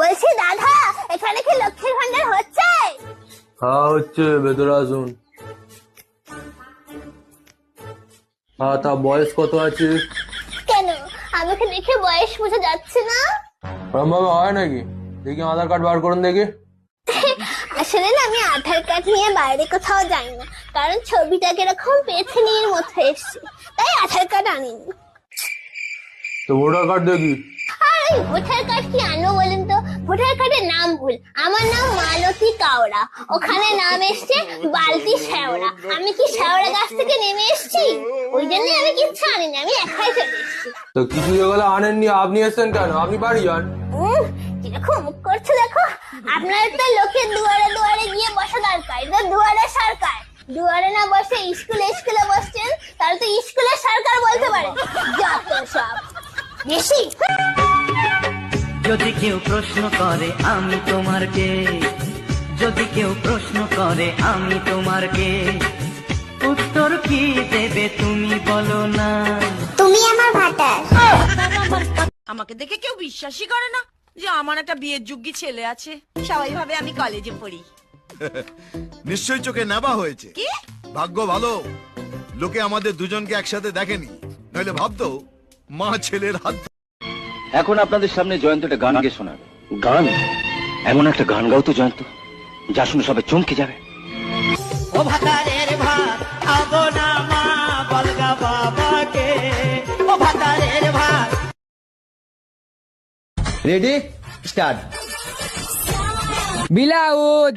বলছি দাদা এখানে কি লক্ষ্মীর ভান্ডার হচ্ছে? হ্যাঁ হচ্ছে ভেতরে আসুন হ্যাঁ তা বয়স কত আছে? কেন? আমাকে দেখে বয়স বোঝা যাচ্ছে না। ওরম হয় নাকি? দেখি আধার কার্ড বার করুন দেখি। আসলে না আমি আধার কার্ড নিয়ে বাইরে কোথাও যাই না। কারণ ছবিটা কীরকম পেছনির মতো এসছে। তাই আধার কার্ড আনিনি। তো ভোটার কার্ড দেখি। আর এই ভোটার কার্ড কি আনব বলেন তো? ভোটার কার্ডের নাম ভুল। আমার নাম মালতী কাওড়া। ওখানে নাম এসছে বালতি শ্যাওড়া আমি কি শ্যাওড়া গাছ থেকে নেমে এসেছি? ওই জন্য আমি কিচ্ছু আনিনি আমি একাই চলে এসেছি। তো কিছু যেগুলো আনেননি আপনি এসছেন কেন? আপনি বাড়ি যান। কীরকম মুখ করছে দেখো। আপনার তো লোকের দুয়ারে দুয়ারে গিয়ে বসা দরকার। এটা দুয়ারে সরকার। দুয়ারে না বসে স্কুলে স্কুলে বসছেন তাহলে তো স্কুলে সরকার বলতে পারে। যত সব। বেশি? যদি কেউ প্রশ্ন করে আমি তোমার কে? যদি কেউ প্রশ্ন করে আমি তোমার কে? উত্তর কি দেবে তুমি বলো না। তুমি আমার ভাটার। আমাকে দেখে কেউ বিশ্বাসই করে না যে আমার একটা বিয়ের যোগ্যী ছেলে আছে। সবাই ভাবে আমি কলেজে পড়ি। নিশ্চয়ই চোখে নেবা হয়েছে। কি? ভাগ্য ভালো। লোকে আমাদের দুজনকে একসাথে দেখেনি। নইলে ভাবতো মা ছেলের হাত এখন আপনাদের সামনে জয়ন্ত একটা গান গিয়ে শোনাবে। গান? এমন একটা গান গাও তো জয়ন্ত যা শুনে সবাই চমকে যাবে। ও ভাতারের ভাত আবো না মা বলগা বাবাকে। ও ভাতারের ভাত। Ready start বিলাউদ।